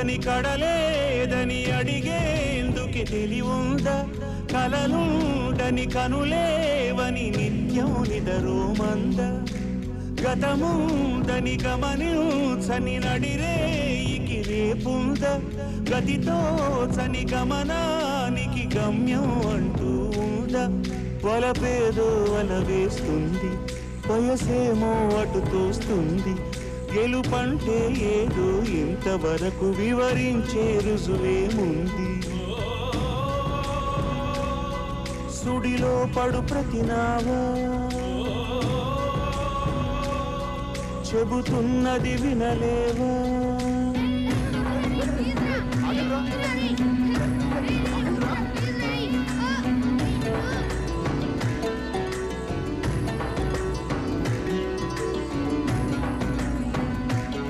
ఉందని కడలేదని అడిగేందుకు తెలివుందా? కలలుండని కనులేవని నిత్యం నిదరో మంద? గతముందని గమనించని నడిరేయికి రేపుంద? గతితో చని గమనానికి గమ్యం అంటూ ఉందా? వలపేదో వల వేస్తుంది వయసేమో అటు తోస్తుంది గెలుపంటే ఏదో ఇంతవరకు వివరించే రుజువేముంది? సుడిలో పడు ప్రతినావా చెబుతున్నది వినలేవా.